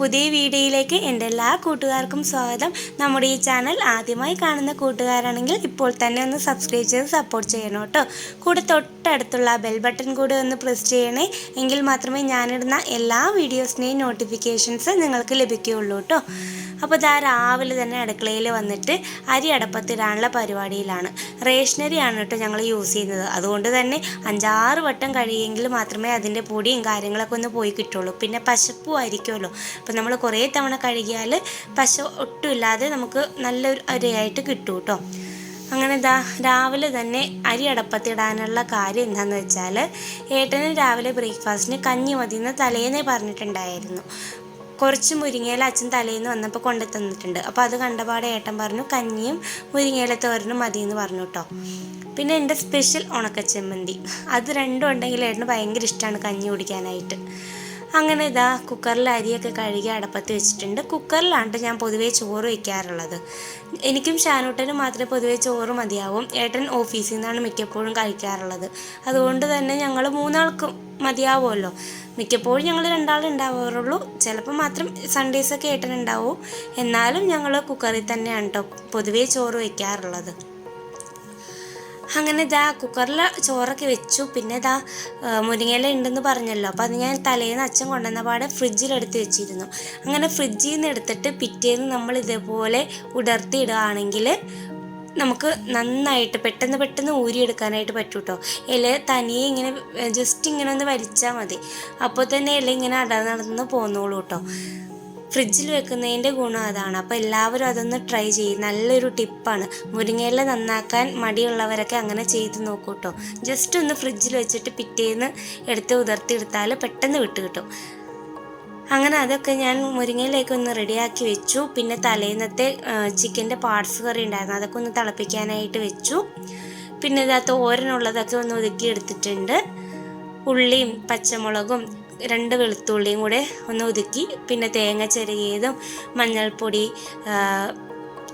പുതിയ വീഡിയോയിലേക്ക് എന്റെ എല്ലാ കൂട്ടുകാർക്കും സ്വാഗതം. നമ്മുടെ ഈ ചാനൽ ആദ്യമായി കാണുന്ന കൂട്ടുകാരാണെങ്കിൽ ഇപ്പോൾ തന്നെ ഒന്ന് സബ്സ്ക്രൈബ് ചെയ്ത് സപ്പോർട്ട് ചെയ്യണം കേട്ടോ. കൂടെ തൊട്ടടുത്തുള്ള ബെൽ ബട്ടൺ കൂടെ ഒന്ന് പ്രസ് ചെയ്യണേ എങ്കിൽ മാത്രമേ ഞാനിടുന്ന എല്ലാ വീഡിയോസിന്റെയും നോട്ടിഫിക്കേഷൻസ് നിങ്ങൾക്ക് ലഭിക്കുകയുള്ളൂ കേട്ടോ. അപ്പോൾ ഇതാ രാവിലെ തന്നെ അടുക്കളയിൽ വന്നിട്ട് അരി അടപ്പത്തിടാനുള്ള പരിപാടിയിലാണ്. റേഷനറിയാണ് കേട്ടോ ഞങ്ങൾ യൂസ് ചെയ്യുന്നത്. അതുകൊണ്ട് തന്നെ അഞ്ചാറ് വട്ടം കഴിയുമെങ്കിൽ മാത്രമേ അതിന്റെ പൊടിയും കാര്യങ്ങളൊക്കെ ഒന്ന് പോയി കിട്ടുള്ളൂ. പിന്നെ പശപ്പും ആയിരിക്കുമല്ലോ അപ്പോൾ നമ്മൾ കുറേ തവണ കഴുകിയാൽ പശ ഒട്ടുമില്ലാതെ നമുക്ക് നല്ലൊരു അരിയായിട്ട് കിട്ടും കേട്ടോ അങ്ങനെ ദാ രാവിലെ തന്നെ അരി അടപ്പത്തിടാനുള്ള കാര്യം എന്താണെന്ന് വെച്ചാൽ ഏട്ടന് രാവിലെ ബ്രേക്ക്ഫാസ്റ്റിന് കഞ്ഞി മതിയെന്ന് തലേന്നേ പറഞ്ഞിട്ടുണ്ടായിരുന്നു. കുറച്ച് മുരിങ്ങയില അച്ഛൻ തലേന്ന് വന്നപ്പോൾ കൊണ്ടു തന്നിട്ടുണ്ട് അപ്പോൾ അത് കണ്ടപാടെ ഏട്ടൻ പറഞ്ഞു കഞ്ഞിയും മുരിങ്ങയില തോരനും മതി എന്ന് പറഞ്ഞു കേട്ടോ പിന്നെ എന്റെ സ്പെഷ്യൽ ഉണക്കച്ചെമ്മന്തി. അത് രണ്ടും ഉണ്ടെങ്കിൽ ഏട്ടന് ഭയങ്കര ഇഷ്ടമാണ് കഞ്ഞി കുടിക്കാനായിട്ട്. അങ്ങനെ ഇതാ കുക്കറിൽ അരിയൊക്കെ കഴുകി അടപ്പത്ത് വെച്ചിട്ടുണ്ട്. കുക്കറിലാണ് ഞാൻ പൊതുവേ ചോറ് വയ്ക്കാറുള്ളത് എനിക്കും ഷാനൂട്ടനും മാത്രമേ പൊതുവേ ചോറ് മതിയാവും. ഏട്ടൻ ഓഫീസിൽ നിന്നാണ് മിക്കപ്പോഴും കഴിക്കാറുള്ളത്. അതുകൊണ്ട് തന്നെ ഞങ്ങൾ മൂന്നാൾക്കും മതിയാവുമല്ലോ. മിക്കപ്പോഴും ഞങ്ങൾ രണ്ടാളും ഉണ്ടാവാറുള്ളൂ. ചിലപ്പോൾ മാത്രം സൺഡേസൊക്കെ ഏട്ടൻ ഉണ്ടാവും. എന്നാലും ഞങ്ങൾ കുക്കറിൽ തന്നെയാണ് കേട്ടോ പൊതുവേ ചോറ് വയ്ക്കാറുള്ളത് അങ്ങനെ ഇതാ കുക്കറിൽ ചോറൊക്കെ വെച്ചു. പിന്നെ ഇതാ മുരിങ്ങയില ഉണ്ടെന്ന് പറഞ്ഞല്ലോ. അപ്പോൾ അത് ഞാൻ തലേന്ന് അച്ഛൻ കൊണ്ടുവന്ന പാടെ ഫ്രിഡ്ജിലെടുത്ത് വെച്ചിരുന്നു. അങ്ങനെ ഫ്രിഡ്ജിൽ നിന്ന് എടുത്തിട്ട് പിറ്റേന്ന് നമ്മൾ ഇതേപോലെ ഉടർത്തി ഇടുകയാണെങ്കിൽ നമുക്ക് നന്നായിട്ട് പെട്ടെന്ന് പെട്ടെന്ന് ഊരിയെടുക്കാനായിട്ട് പറ്റും കേട്ടോ ഇല തനിയെ ഇങ്ങനെ ജസ്റ്റ് ഇങ്ങനെ ഒന്ന് വലിച്ചാൽ മതി. അപ്പോൾ തന്നെ ഇല ഇങ്ങനെ അടർന്നടന്ന് പോന്നോളൂ കേട്ടോ ഫ്രിഡ്ജിൽ വെക്കുന്നതിന്റെ ഗുണം അതാണ്. അപ്പോൾ എല്ലാവരും അതൊന്ന് ട്രൈ ചെയ്യും. നല്ലൊരു ടിപ്പാണ്. മുരിങ്ങയില നന്നാക്കാൻ മടിയുള്ളവരൊക്കെ അങ്ങനെ ചെയ്ത് നോക്കൂ കേട്ടോ ജസ്റ്റ് ഒന്ന് ഫ്രിഡ്ജിൽ വെച്ചിട്ട് പിറ്റേന്ന് എടുത്ത് ഉതിർത്തിയെടുത്താൽ പെട്ടെന്ന് വിട്ട് കിട്ടും. അങ്ങനെ അതൊക്കെ ഞാൻ മുരിങ്ങയിലേക്ക് ഒന്ന് റെഡിയാക്കി വെച്ചു. പിന്നെ തലേന്നത്തെ ചിക്കന്റെ പാർട്സ് കറി ഉണ്ടായിരുന്നു. അതൊക്കെ ഒന്ന് തിളപ്പിക്കാനായിട്ട് വെച്ചു. പിന്നെ ഇതാ ഓരനുള്ളതൊക്കെ ഒന്ന് ഒതുക്കി എടുത്തിട്ടുണ്ട്. ഉള്ളിയും പച്ചമുളകും രണ്ട് വെളുത്തുള്ളിയും കൂടെ ഒന്ന് ഒതുക്കി പിന്നെ തേങ്ങ ചിരകിയതും മഞ്ഞൾപ്പൊടി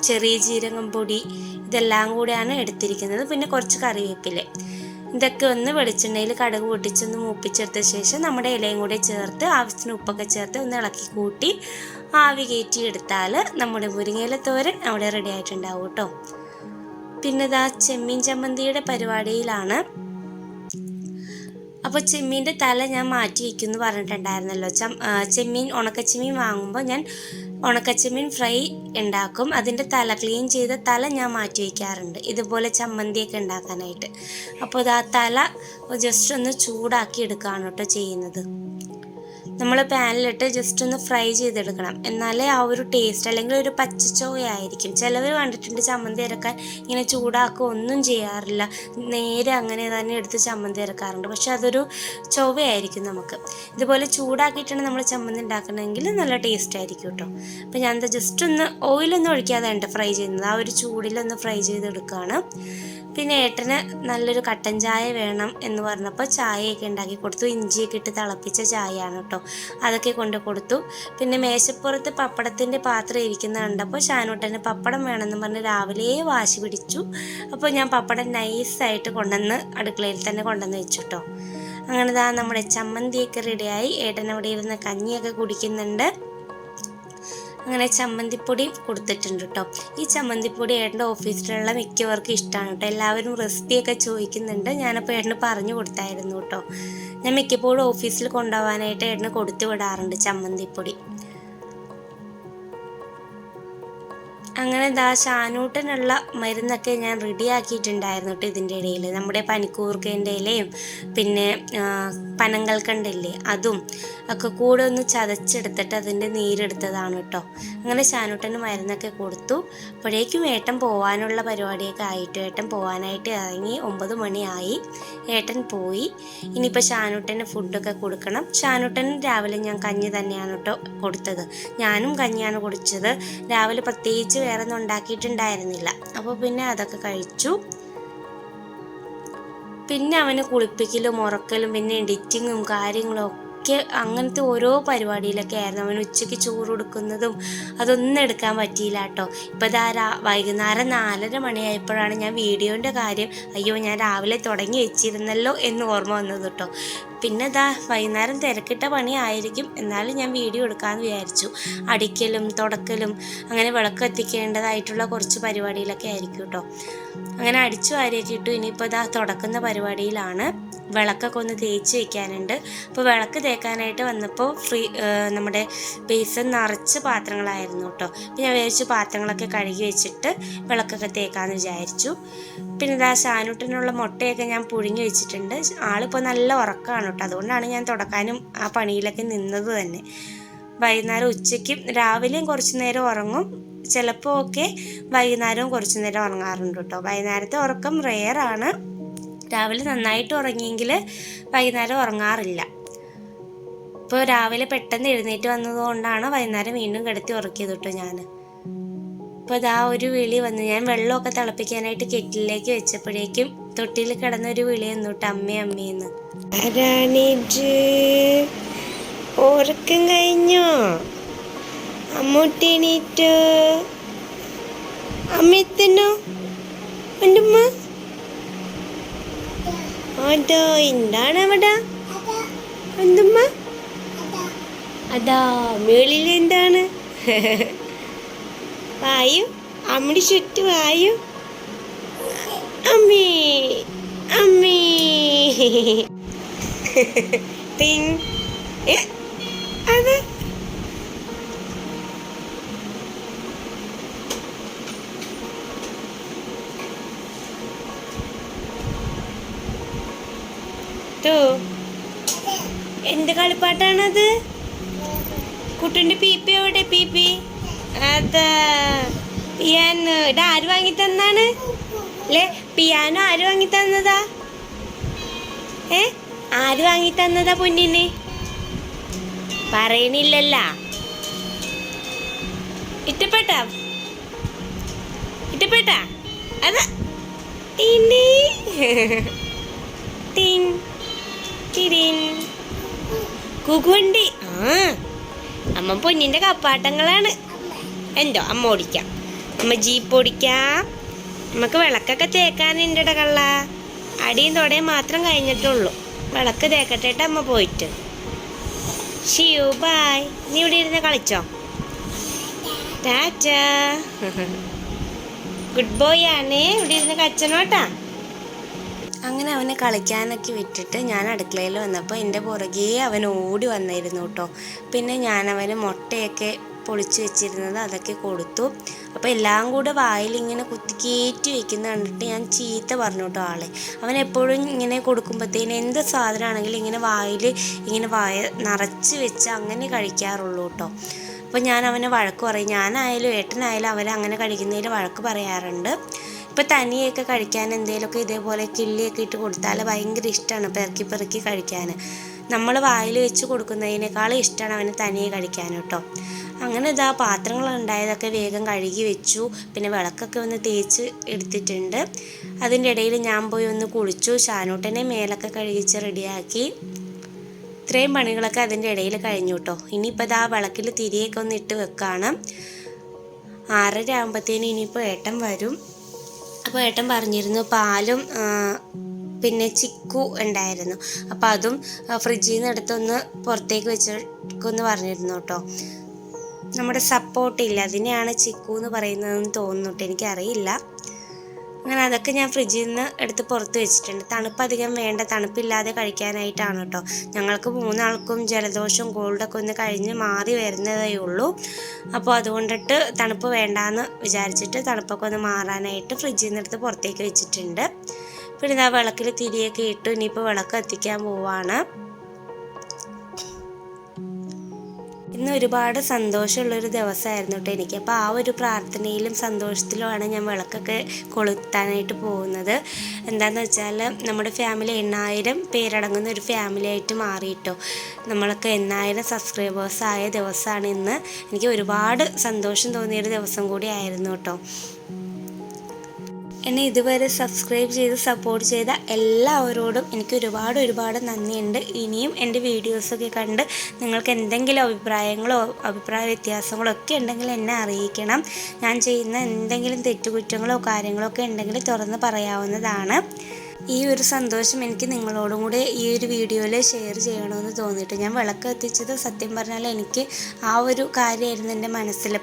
ചെറിയ ജീരകം പൊടി ഇതെല്ലാം കൂടെയാണ് എടുത്തിരിക്കുന്നത്. പിന്നെ കുറച്ച് കറിവേപ്പില. ഇതൊക്കെ ഒന്ന് വെളിച്ചെണ്ണയിൽ കടുക് പൊട്ടിച്ചൊന്ന് മൂപ്പിച്ചെടുത്ത ശേഷം നമ്മുടെ ഇലയും കൂടെ ചേർത്ത് ആവശ്യത്തിന് ഉപ്പൊക്കെ ചേർത്ത് ഒന്ന് ഇളക്കി കൂട്ടി ആവി കയറ്റി എടുത്താൽ നമ്മുടെ മുരിങ്ങയില തോരൻ അവിടെ റെഡി ആയിട്ടുണ്ടാവും കേട്ടോ. പിന്നെ ഇതാ ചെമ്മീൻ ചമ്മന്തിയുടെ പരിപാടിയിലാണ്. അപ്പോൾ ചെമ്മീന്റെ തല ഞാൻ മാറ്റി വയ്ക്കുമെന്ന് പറഞ്ഞിട്ടുണ്ടായിരുന്നല്ലോ. ചം ചെമ്മീൻ ഉണക്കച്ചെമ്മീൻ വാങ്ങുമ്പോൾ ഞാൻ ഉണക്കച്ചെമ്മീൻ ഫ്രൈ ഉണ്ടാക്കും. അതിന്റെ തല ക്ലീൻ ചെയ്ത തല ഞാൻ മാറ്റി വയ്ക്കാറുണ്ട് ഇതുപോലെ ചമ്മന്തിയൊക്കെ ഉണ്ടാക്കാനായിട്ട്. അപ്പോൾ അത് ആ തല ജസ്റ്റ് ഒന്ന് ചൂടാക്കി എടുക്കുകയാണ് കേട്ടോ ചെയ്യുന്നത്. നമ്മൾ പാനിലിട്ട് ജസ്റ്റ് ഒന്ന് ഫ്രൈ ചെയ്തെടുക്കണം. എന്നാലേ ആ ഒരു ടേസ്റ്റ് അല്ലെങ്കിൽ ഒരു പച്ചച്ചോയായിരിക്കും. ചിലവർ കണ്ടിട്ടുണ്ട് ചമ്മന്തി ഇറക്കാൻ ഇങ്ങനെ ചൂടാക്കുക ഒന്നും ചെയ്യാറില്ല. നേരെ അങ്ങനെ തന്നെ എടുത്ത് ചമ്മന്തി ഇറക്കാറുണ്ട് പക്ഷെ അതൊരു ചൊവയായിരിക്കും നമുക്ക്. ഇതുപോലെ ചൂടാക്കിയിട്ടാണ് നമ്മൾ ചമ്മന്തി ഉണ്ടാക്കണമെങ്കിൽ നല്ല ടേസ്റ്റ് ആയിരിക്കും കേട്ടോ. അപ്പോൾ ഞാൻ എന്താ ജസ്റ്റ് ഒന്ന് ഓയിലൊന്നും ഒഴിക്കാതെ ഉണ്ട് ഫ്രൈ ചെയ്യുന്നത്. ആ ഒരു ചൂടിലൊന്ന് ഫ്രൈ ചെയ്തെടുക്കുകയാണ് പിന്നെ ഏട്ടന് നല്ലൊരു കട്ടൻ ചായ വേണം എന്ന് പറഞ്ഞപ്പോൾ ചായയൊക്കെ ഉണ്ടാക്കി കൊടുത്തു. ഇഞ്ചിയൊക്കെ ഇട്ട് തിളപ്പിച്ച ചായയാണ് കേട്ടോ. അതൊക്കെ കൊണ്ട് കൊടുത്തു. പിന്നെ മേശപ്പുറത്ത് പപ്പടത്തിന്റെ പാത്രം ഇരിക്കുന്ന കണ്ടപ്പോൾ ഷാനൂട്ടന് പപ്പടം വേണമെന്ന് പറഞ്ഞ് രാവിലെ വാശി പിടിച്ചു. അപ്പോൾ ഞാൻ പപ്പടം നൈസായിട്ട് കൊണ്ടുവന്ന് അടുക്കളയിൽ തന്നെ കൊണ്ടുവന്ന് വെച്ചു കേട്ടോ അങ്ങനെ ദാ നമ്മുടെ ചമ്മന്തിയൊക്കെ റെഡിയായി ഏട്ടൻ അവിടെ ഇരുന്ന് കഞ്ഞിയൊക്കെ കുടിക്കുന്നുണ്ട്. അങ്ങനെ ചമ്മന്തിപ്പൊടി കൊടുത്തിട്ടുണ്ട് കേട്ടോ ഈ ചമ്മന്തിപ്പൊടി ഏട്ടന്റെ ഓഫീസിലുള്ള മിക്കവർക്കും ഇഷ്ടമാണ് കേട്ടോ എല്ലാവരും റെസിപ്പിയൊക്കെ ചോദിക്കുന്നുണ്ട്. ഞാനപ്പോൾ ഏട്ടന് പറഞ്ഞു കൊടുത്തായിരുന്നു കേട്ടോ ഞാൻ മിക്കപ്പോഴും ഓഫീസിൽ കൊണ്ടുപോകാനായിട്ട് ഏട്ടന് കൊടുത്തു വിടാറുണ്ട് ചമ്മന്തിപ്പൊടി. അങ്ങനെ ദാ ഷാനൂട്ടനുള്ള മരുന്നൊക്കെ ഞാൻ റെഡിയാക്കിയിട്ടുണ്ടായിരുന്നു കേട്ടോ ഇതിന്റെ ഇടയിൽ. നമ്മുടെ പനിക്കൂർക്കേന്റെ ഇലയും പിന്നെ പനങ്കൽക്കണ്ടില്ലേ അതും ഒക്കെ കൂടെ ഒന്ന് ചതച്ചെടുത്തിട്ട് അതിന്റെ നീരെടുത്തതാണ് കേട്ടോ. അങ്ങനെ ഷാനൂട്ടന് മരുന്നൊക്കെ കൊടുത്തു. അപ്പോഴേക്കും ഏട്ടൻ പോകാനുള്ള പരിപാടിയൊക്കെ ആയിട്ട്. ഏട്ടൻ പോകാനായിട്ട് ഇറങ്ങി ഒമ്പത് മണിയായി. ഏട്ടൻ പോയി. ഇനിയിപ്പോൾ ഷാനൂട്ടന് ഫുഡൊക്കെ കൊടുക്കണം. ഷാനൂട്ടന് രാവിലെ ഞാൻ കഞ്ഞി തന്നെയാണ് കേട്ടോ കൊടുത്തത്. ഞാനും കഞ്ഞിയാണ് കുടിച്ചത്. രാവിലെ പ്രത്യേകിച്ച് വേറെ ഒന്നും ഉണ്ടാക്കിയിട്ടുണ്ടായിരുന്നില്ല. അപ്പോൾ പിന്നെ അതൊക്കെ കഴിച്ചു. പിന്നെ അവന് കുളിപ്പിക്കലും ഉറക്കലും പിന്നെ എഡിറ്റിങ്ങും കാര്യങ്ങളും ഒക്കെ അങ്ങനത്തെ ഓരോ പരിപാടിയിലൊക്കെ ആയിരുന്നു. അവൻ ഉച്ചയ്ക്ക് ചോറ് കൊടുക്കുന്നതും അതൊന്നും എടുക്കാൻ പറ്റിയില്ല കേട്ടോ. ഇപ്പോൾ ഇതാ വൈകുന്നേരം നാലര മണിയായപ്പോഴാണ് ഞാൻ വീഡിയോന്റെ കാര്യം അയ്യോ ഞാൻ രാവിലെ തുടങ്ങി വെച്ചിരുന്നല്ലോ എന്ന് ഓർമ്മ വന്നത് കേട്ടോ. പിന്നെ ഇതാ വൈകുന്നേരം തിരക്കിട്ട പണിയായിരിക്കും എന്നാലും ഞാൻ വീഡിയോ എടുക്കാമെന്ന് വിചാരിച്ചു. അടിക്കലും തുടക്കലും അങ്ങനെ വിളക്ക് എത്തിക്കേണ്ടതായിട്ടുള്ള കുറച്ച് പരിപാടിയിലൊക്കെ ആയിരിക്കും കേട്ടോ. അങ്ങനെ അടിച്ചു വാരിയൊക്കെ ഇട്ടു. ഇനിയിപ്പോൾ ഇതാ തുടക്കുന്ന പരിപാടിയിലാണ്. വിളക്കൊക്കെ ഒന്ന് തേച്ച് വെക്കാനുണ്ട്. അപ്പോൾ വിളക്ക് തേക്കാനായിട്ട് വന്നപ്പോൾ ഫ്രീ നമ്മുടെ ബേസൻ നിറച്ച് പാത്രങ്ങളായിരുന്നു കേട്ടോ. അപ്പോൾ ഞാൻ വിചാരിച്ചു പാത്രങ്ങളൊക്കെ കഴുകി വെച്ചിട്ട് വിളക്കൊക്കെ തേക്കാമെന്ന് വിചാരിച്ചു. പിന്നെ ഇതാ ഷാനൂട്ടിനുള്ള മുട്ടയൊക്കെ ഞാൻ പുഴുങ്ങി വെച്ചിട്ടുണ്ട്. ആളിപ്പോൾ നല്ല ഉറക്കമാണ് കേട്ടോ. അതുകൊണ്ടാണ് ഞാൻ തുടക്കാനും ആ പണിയിലൊക്കെ നിന്നത് തന്നെ. വൈകുന്നേരം ഉച്ചയ്ക്കും രാവിലെയും കുറച്ച് നേരം ഉറങ്ങും. ചിലപ്പോൾ ഒക്കെ വൈകുന്നേരവും കുറച്ച് നേരം ഉറങ്ങാറുണ്ട് കേട്ടോ. വൈകുന്നേരത്തെ ഉറക്കം റെയറാണ് രാവിലെ നന്നായിട്ട് ഉറങ്ങിയെങ്കിൽ വൈകുന്നേരം ഉറങ്ങാറില്ല. ഇപ്പോൾ രാവിലെ പെട്ടെന്ന് എഴുന്നേറ്റ് വന്നതുകൊണ്ടാണ് വൈകുന്നേരം വീണ്ടും കിടത്തി ഉറക്കിയത് കേട്ടോ ഞാൻ ഇപ്പോൾ ഇതാ ഒരു വിളി വന്ന് ഞാൻ വെള്ളമൊക്കെ തിളപ്പിക്കാനായിട്ട് കെറ്റിലേക്ക് വെച്ചപ്പോഴേക്കും തൊട്ടിയിൽ കിടന്ന ഒരു വിളി വന്നു കേട്ടോ അമ്മേ അമ്മേന്ന് ഉറക്കം കഴിഞ്ഞോ? അമ്മൂട്ടി എണീറ്റ്. അമ്മ എത്തണോ എന്റെ അതാ എന്താണ് അവിടെ എന്തുമ്മ? അതാ മേളിൽ എന്താണ്? വായു അമ്മടി ചുറ്റും വായു. അമ്മേ അമ്മേ. ഏ, അത്? ടു എന്ത് കളിപ്പാട്ടാണത്? കുട്ടന്റെ പീപ്പി എവിടെ? പീപ്പി അത് പിയാനോ. ഇത് ആര് വാങ്ങി തന്നാണ്? അല്ലേ പിയാനോ ആര് വാങ്ങി തന്നതാ? ഏ? ആര് വാങ്ങി തന്നതാ പൊന്നിന്? പറയണില്ലല്ല. ഇഷ്ടപ്പെട്ട? ഇഷ്ടപ്പെട്ട? അതാ ഇനി? ടിൻ ടിരിൻ ആ അമ്മ പൊന്നിന്റെ കപ്പാട്ടങ്ങളാണ്. എന്തോ അമ്മ ഓടിക്കാം. അമ്മ ജീപ്പ് ഓടിക്കാം. നമുക്ക് വിളക്കൊക്കെ തേക്കാനുണ്ട് കള്ള. അടിയും തൊടയും മാത്രം കഴിഞ്ഞിട്ടുള്ളൂ. വിളക്ക് തേക്കട്ടെ അമ്മ പോയിട്ട്. ഷിയു ബായ് നീ ഇവിടെ ഇരുന്ന് കളിച്ചോ? ടാറ്റ. ഗുഡ് ബോയ് ആണേ. ഇവിടെ ഇരുന്ന് കച്ചനോട്ടാ അങ്ങനെ അവനെ കളിക്കാനൊക്കെ വിട്ടിട്ട് ഞാൻ അടുക്കളയിൽ വന്നപ്പോൾ എന്റെ പുറകെ അവൻ ഓടി വന്നിരുന്നു കേട്ടോ. പിന്നെ ഞാൻ അവന് മുട്ടയൊക്കെ പൊളിച്ചു വെച്ചിരുന്നത് അതൊക്കെ കൊടുത്തു. അപ്പോൾ എല്ലാം കൂടെ വായിൽ ഇങ്ങനെ കുത്തി കയറ്റി വെക്കുന്ന കണ്ടിട്ട് ഞാൻ ചീത്ത പറഞ്ഞു കേട്ടോ ആളെ. അവൻ എപ്പോഴും ഇങ്ങനെ കൊടുക്കുമ്പോഴത്തേന് എന്ത് സാധനമാണെങ്കിലും ഇങ്ങനെ വായിൽ ഇങ്ങനെ വായ നിറച്ച് വെച്ച് അങ്ങനെ കഴിക്കാറുള്ളൂ കേട്ടോ. അപ്പോൾ ഞാൻ അവനെ വഴക്ക് പറയും. ഞാനായാലും ഏട്ടനായാലും അവരങ്ങനെ കഴിക്കുന്നതിൽ വഴക്ക് പറയാറുണ്ട്. ഇപ്പം തനിയൊക്കെ കഴിക്കാൻ എന്തെങ്കിലുമൊക്കെ ഇതേപോലെ കിള്ളിയൊക്കെ ഇട്ട് കൊടുത്താൽ ഭയങ്കര ഇഷ്ടമാണ് പെറുക്കി പെറുക്കി കഴിക്കാൻ നമ്മൾ വായിൽ വെച്ച് കൊടുക്കുന്നതിനേക്കാളും ഇഷ്ടമാണ് അവന് തനിയെ കഴിക്കാൻ കേട്ടോ അങ്ങനെ ഇതാ പാത്രങ്ങൾ ഉണ്ടായതൊക്കെ വേഗം കഴുകി വെച്ചു. പിന്നെ വിളക്കൊക്കെ ഒന്ന് തേച്ച് എടുത്തിട്ടുണ്ട്. അതിന്റെ ഇടയിൽ ഞാൻ പോയി ഒന്ന് കുളിച്ചു. ഷാനൂട്ടനെ മേലൊക്കെ കഴുകിച്ച് റെഡിയാക്കി. ഇത്രയും പണികളൊക്കെ അതിന്റെ ഇടയിൽ കഴിഞ്ഞു കേട്ടോ ഇനിയിപ്പോൾ ഇതാ വിളക്കിൽ തിരിയൊക്കെ ഒന്ന് ഇട്ട് വെക്കാണ്. ആറര ആകുമ്പോഴത്തേനും ഇനിയിപ്പോൾ ഏട്ടൻ വരും. അപ്പോൾ ഏട്ടൻ പറഞ്ഞിരുന്നു പാലും പിന്നെ ചിക്കു ഉണ്ടായിരുന്നു. അപ്പോൾ അതും ഫ്രിഡ്ജിൽ നിന്ന് എടുത്തൊന്ന് പുറത്തേക്ക് വെച്ചെടുക്കുമെന്ന് പറഞ്ഞിരുന്നു കേട്ടോ. നമ്മുടെ സപ്പോർട്ടില്ല അതിനെയാണ് ചിക്കു എന്ന് പറയുന്നതെന്ന് തോന്നുന്നു കേട്ടോ. എനിക്കറിയില്ല. അങ്ങനെ അതൊക്കെ ഞാൻ ഫ്രിഡ്ജിൽ നിന്ന് എടുത്ത് പുറത്ത് വെച്ചിട്ടുണ്ട്. തണുപ്പ് അധികം വേണ്ട തണുപ്പില്ലാതെ കഴിക്കാനായിട്ടാണ് കേട്ടോ. ഞങ്ങൾക്ക് മൂന്നാൾക്കും ജലദോഷവും കോൾഡൊക്കെ ഒന്ന് കഴിഞ്ഞ് മാറി വരുന്നതേ ഉള്ളൂ. അപ്പോൾ അതുകൊണ്ടിട്ട് തണുപ്പ് വേണ്ടാന്ന് വിചാരിച്ചിട്ട് തണുപ്പൊക്കെ ഒന്ന് മാറാനായിട്ട് ഫ്രിഡ്ജിൽ നിന്ന് എടുത്ത് പുറത്തേക്ക് വെച്ചിട്ടുണ്ട്. പിന്നെ ഇതാ വിളക്കിൽ തിരിയൊക്കെ ഇട്ടു. ഇനിയിപ്പോൾ വിളക്ക് എത്തിക്കാൻ പോവാണ്. ഇന്ന് ഒരുപാട് സന്തോഷമുള്ളൊരു ദിവസമായിരുന്നു കേട്ടോ എനിക്ക്. അപ്പോൾ ആ ഒരു പ്രാർത്ഥനയിലും സന്തോഷത്തിലുമാണ് ഞാൻ വിളക്കൊക്കെ കൊളുത്താനായിട്ട് പോകുന്നത്. എന്താണെന്ന് വെച്ചാൽ നമ്മുടെ ഫാമിലി എണ്ണായിരം പേരടങ്ങുന്ന ഒരു ഫാമിലി ആയിട്ട് മാറിയിട്ടോ. നമ്മളൊക്കെ എണ്ണായിരം സബ്സ്ക്രൈബേഴ്സ് ആയ ദിവസമാണ് ഇന്ന്. എനിക്ക് ഒരുപാട് സന്തോഷം തോന്നിയൊരു ദിവസം കൂടി ആയിരുന്നു കേട്ടോ എന്നെ ഇതുവരെ സബ്സ്ക്രൈബ് ചെയ്ത് സപ്പോർട്ട് ചെയ്ത എല്ലാവരോടും എനിക്ക് ഒരുപാട് ഒരുപാട് നന്ദിയുണ്ട്. ഇനിയും എന്റെ വീഡിയോസൊക്കെ കണ്ട് നിങ്ങൾക്ക് എന്തെങ്കിലും അഭിപ്രായങ്ങളോ അഭിപ്രായ വ്യത്യാസങ്ങളോ ഒക്കെ ഉണ്ടെങ്കിൽ എന്നെ അറിയിക്കണം. ഞാൻ ചെയ്യുന്ന എന്തെങ്കിലും തെറ്റുകുറ്റങ്ങളോ കാര്യങ്ങളോ ഒക്കെ ഉണ്ടെങ്കിൽ തുറന്ന് പറയാവുന്നതാണ്. ഈ ഒരു സന്തോഷം എനിക്ക് നിങ്ങളോടും കൂടെ ഈ ഒരു വീഡിയോയിൽ ഷെയർ ചെയ്യണമെന്ന് തോന്നിയിട്ട് ഞാൻ വിളക്ക് എത്തിച്ചത് സത്യം പറഞ്ഞാൽ എനിക്ക് ആ ഒരു കാര്യമായിരുന്നു എന്റെ മനസ്സിൽ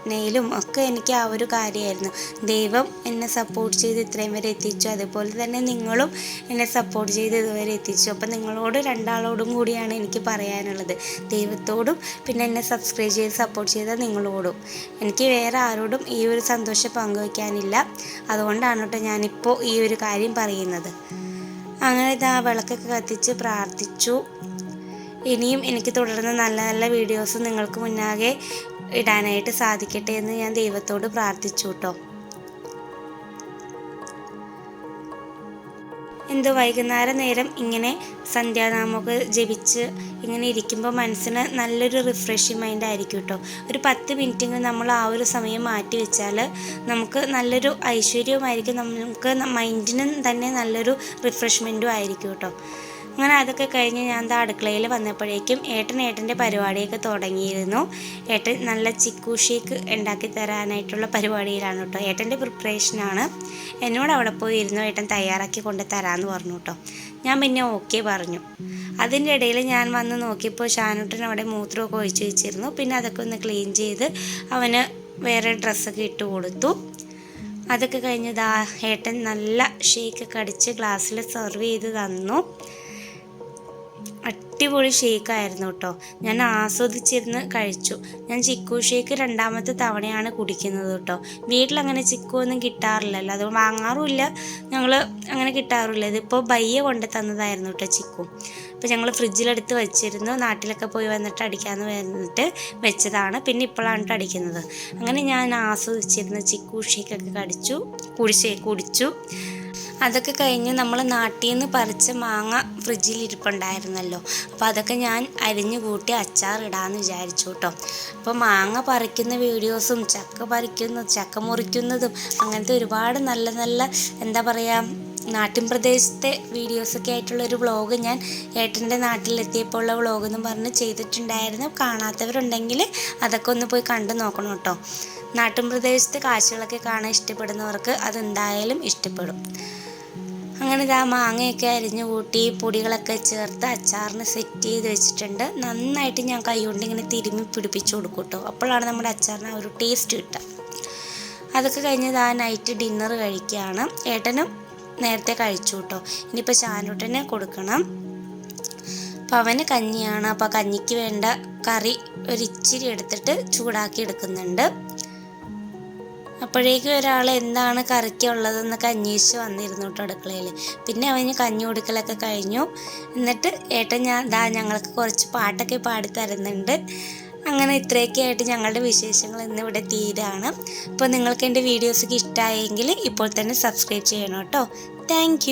പ്രാർത്ഥനയിലും ഒക്കെ എനിക്ക് ആ ഒരു കാര്യമായിരുന്നു. ദൈവം എന്നെ സപ്പോർട്ട് ചെയ്ത് ഇത്രയും വരെ എത്തിച്ചു. അതുപോലെ തന്നെ നിങ്ങളും എന്നെ സപ്പോർട്ട് ചെയ്ത് ഇതുവരെ എത്തിച്ചു. അപ്പം നിങ്ങളോട് രണ്ടാളോടും കൂടിയാണ് എനിക്ക് പറയാനുള്ളത്. ദൈവത്തോടും പിന്നെ എന്നെ സബ്സ്ക്രൈബ് ചെയ്ത് സപ്പോർട്ട് ചെയ്ത നിങ്ങളോടും. എനിക്ക് വേറെ ആരോടും ഈ ഒരു സന്തോഷം പങ്കുവയ്ക്കാനില്ല അതുകൊണ്ടാണ് കേട്ടോ ഞാനിപ്പോൾ ഈ ഒരു കാര്യം പറയുന്നത്. അങ്ങനെ ഇതാ വിളക്കൊക്കെ കത്തിച്ച് പ്രാർത്ഥിച്ചു. ഇനിയും എനിക്ക് തുടർന്ന് നല്ല നല്ല വീഡിയോസ് നിങ്ങൾക്ക് മുന്നാകെ ഇടാനായിട്ട് സാധിക്കട്ടെ എന്ന് ഞാൻ ദൈവത്തോട് പ്രാർത്ഥിച്ചു കേട്ടോ. എന്തോ വൈകുന്നേരം നേരം ഇങ്ങനെ സന്ധ്യാനാമൊക്കെ ജപിച്ച് ഇങ്ങനെ ഇരിക്കുമ്പോൾ മനസ്സിന് നല്ലൊരു റിഫ്രഷിങ് മൈൻഡ് ആയിരിക്കും കേട്ടോ. ഒരു പത്ത് മിനിറ്റെങ്കിലും നമ്മൾ ആ ഒരു സമയം മാറ്റി വെച്ചാൽ നമുക്ക് നല്ലൊരു ഐശ്വര്യവുമായിരിക്കും. നമുക്ക് മൈൻഡിനും തന്നെ നല്ലൊരു റിഫ്രഷ്മെന്റും ആയിരിക്കും കേട്ടോ. അങ്ങനെ അതൊക്കെ കഴിഞ്ഞ് ഞാൻ ദാ അടുക്കളയിൽ വന്നപ്പോഴേക്കും ഏട്ടൻ ഏട്ടന്റെ പരിപാടിയൊക്കെ തുടങ്ങിയിരുന്നു. ഏട്ടൻ നല്ല ചിക്കു ഷേക്ക് ഉണ്ടാക്കി തരാനായിട്ടുള്ള പരിപാടിയിലാണ് കേട്ടോ. ഏട്ടന്റെ പ്രിപ്പറേഷനാണ്. എന്നോട് അവിടെ പോയി ഇരുന്നു ഏട്ടൻ തയ്യാറാക്കി കൊണ്ട് തരാമെന്ന് പറഞ്ഞു കേട്ടോ. ഞാൻ പിന്നെ ഓക്കെ പറഞ്ഞു. അതിന്റെ ഇടയിൽ ഞാൻ വന്ന് നോക്കിയപ്പോൾ ഷാനുട്ടൻ അവിടെ മൂത്രമൊക്കെ ഒഴിച്ചു വെച്ചിരുന്നു. പിന്നെ അതൊക്കെ ഒന്ന് ക്ലീൻ ചെയ്ത് അവന് വേറെ ഡ്രസ്സൊക്കെ ഇട്ട് കൊടുത്തു. അതൊക്കെ കഴിഞ്ഞ് ദാ ഏട്ടൻ നല്ല ഷേക്കൊക്കെ അടിച്ച് ഗ്ലാസ്സിൽ സെർവ് ചെയ്ത് തന്നു. അടിപൊളി ഷേക്കായിരുന്നു കേട്ടോ. ഞാൻ ആസ്വദിച്ചിരുന്ന് കഴിച്ചു. ഞാൻ ചിക്കു ഷേക്ക് രണ്ടാമത്തെ തവണയാണ് കുടിക്കുന്നത് കേട്ടോ. വീട്ടിലങ്ങനെ ചിക്കു ഒന്നും കിട്ടാറില്ലല്ലോ. അത് വാങ്ങാറുമില്ല. ഞങ്ങൾ അങ്ങനെ കിട്ടാറില്ല. ഇതിപ്പോൾ ബയ്യ കൊണ്ട് തന്നതായിരുന്നു കേട്ടോ ചിക്കു. അപ്പോൾ ഞങ്ങൾ ഫ്രിഡ്ജിലെടുത്ത് വെച്ചിരുന്നു. നാട്ടിലൊക്കെ പോയി വന്നിട്ട് അടിക്കാമെന്ന് വന്നിട്ട് വെച്ചതാണ്. പിന്നെ ഇപ്പോഴാണ് അടിക്കുന്നത്. അങ്ങനെ ഞാൻ ആസ്വദിച്ചിരുന്ന ചിക്കു ഷേക്കൊക്കെ കടിച്ചു. കുടിച്ചേ കുടിച്ചു. അതൊക്കെ കഴിഞ്ഞ് നമ്മൾ നാട്ടിൽ നിന്ന് പറിച്ച മാങ്ങ ഫ്രിഡ്ജിൽ ഇരിപ്പുണ്ടായിരുന്നല്ലോ അപ്പോൾ അതൊക്കെ ഞാൻ അരിഞ്ഞു കൂട്ടി അച്ചാറിടാമെന്ന് വിചാരിച്ചു കേട്ടോ അപ്പോൾ മാങ്ങ പറിക്കുന്ന വീഡിയോസും ചക്ക പറിക്കുന്ന ചക്ക മുറിക്കുന്നതും അങ്ങനത്തെ ഒരുപാട് നല്ല നല്ല എന്താ പറയുക നാട്ടിൻ പ്രദേശത്തെ വീഡിയോസൊക്കെ ആയിട്ടുള്ള ഒരു വ്ളോഗ് ഞാൻ ഏട്ടന്റെ നാട്ടിലെത്തിയപ്പോൾ ഉള്ള വ്ളോഗ് എന്ന് പറഞ്ഞ് ചെയ്തിട്ടുണ്ടായിരുന്നു. കാണാത്തവരുണ്ടെങ്കിൽ അതൊക്കെ ഒന്ന് പോയി കണ്ടു നോക്കണം കേട്ടോ. നാട്ടിൻ കാഴ്ചകളൊക്കെ കാണാൻ ഇഷ്ടപ്പെടുന്നവർക്ക് അതെന്തായാലും ഇഷ്ടപ്പെടും. അങ്ങനെ ഇതാ മാങ്ങയൊക്കെ അരിഞ്ഞു കൂട്ടി പൊടികളൊക്കെ ചേർത്ത് അച്ചാറിന് സെറ്റ് ചെയ്ത് വെച്ചിട്ടുണ്ട്. നന്നായിട്ട് ഞാൻ കൈകൊണ്ട് ഇങ്ങനെ തിരുമ്മി പിടിപ്പിച്ചു കൊടുക്കും കേട്ടോ അപ്പോഴാണ് നമ്മുടെ അച്ചാറിന് ആ ഒരു ടേസ്റ്റ് കിട്ടുക. അതൊക്കെ കഴിഞ്ഞ് ഇതാ നൈറ്റ് ഡിന്നർ കഴിക്കുകയാണ്. ഏട്ടനും നേരത്തെ കഴിച്ചു കേട്ടോ ഇനിയിപ്പോൾ ചാനൂട്ടനെ കൊടുക്കണം. അപ്പം അവന് കഞ്ഞിയാണ്. അപ്പോൾ കഞ്ഞിക്ക് വേണ്ട കറി ഒരിച്ചിരി എടുത്തിട്ട് ചൂടാക്കി എടുക്കുന്നുണ്ട്. അപ്പോഴേക്കും ഒരാൾ എന്താണ് കറിക്കുള്ളതെന്നൊക്കെ അന്വേഷിച്ച് വന്നിരുന്നു കേട്ടോ അടുക്കളയിൽ. പിന്നെ അവന് കഞ്ഞി കൊടുക്കലൊക്കെ കഴിഞ്ഞു. എന്നിട്ട് ഏട്ടൻ ഞാൻ ദാ ഞങ്ങൾക്ക് കുറച്ച് പാട്ടൊക്കെ പാടി തരുന്നുണ്ട്. അങ്ങനെ ഇത്രയൊക്കെ ആയിട്ട് ഞങ്ങളുടെ വിശേഷങ്ങൾ ഇന്നിവിടെ തീരാണ്. അപ്പോൾ നിങ്ങൾക്ക് എന്റെ വീഡിയോസൊക്കെ ഇഷ്ടമായെങ്കിൽ ഇപ്പോൾ തന്നെ സബ്സ്ക്രൈബ് ചെയ്യണം കേട്ടോ. താങ്ക്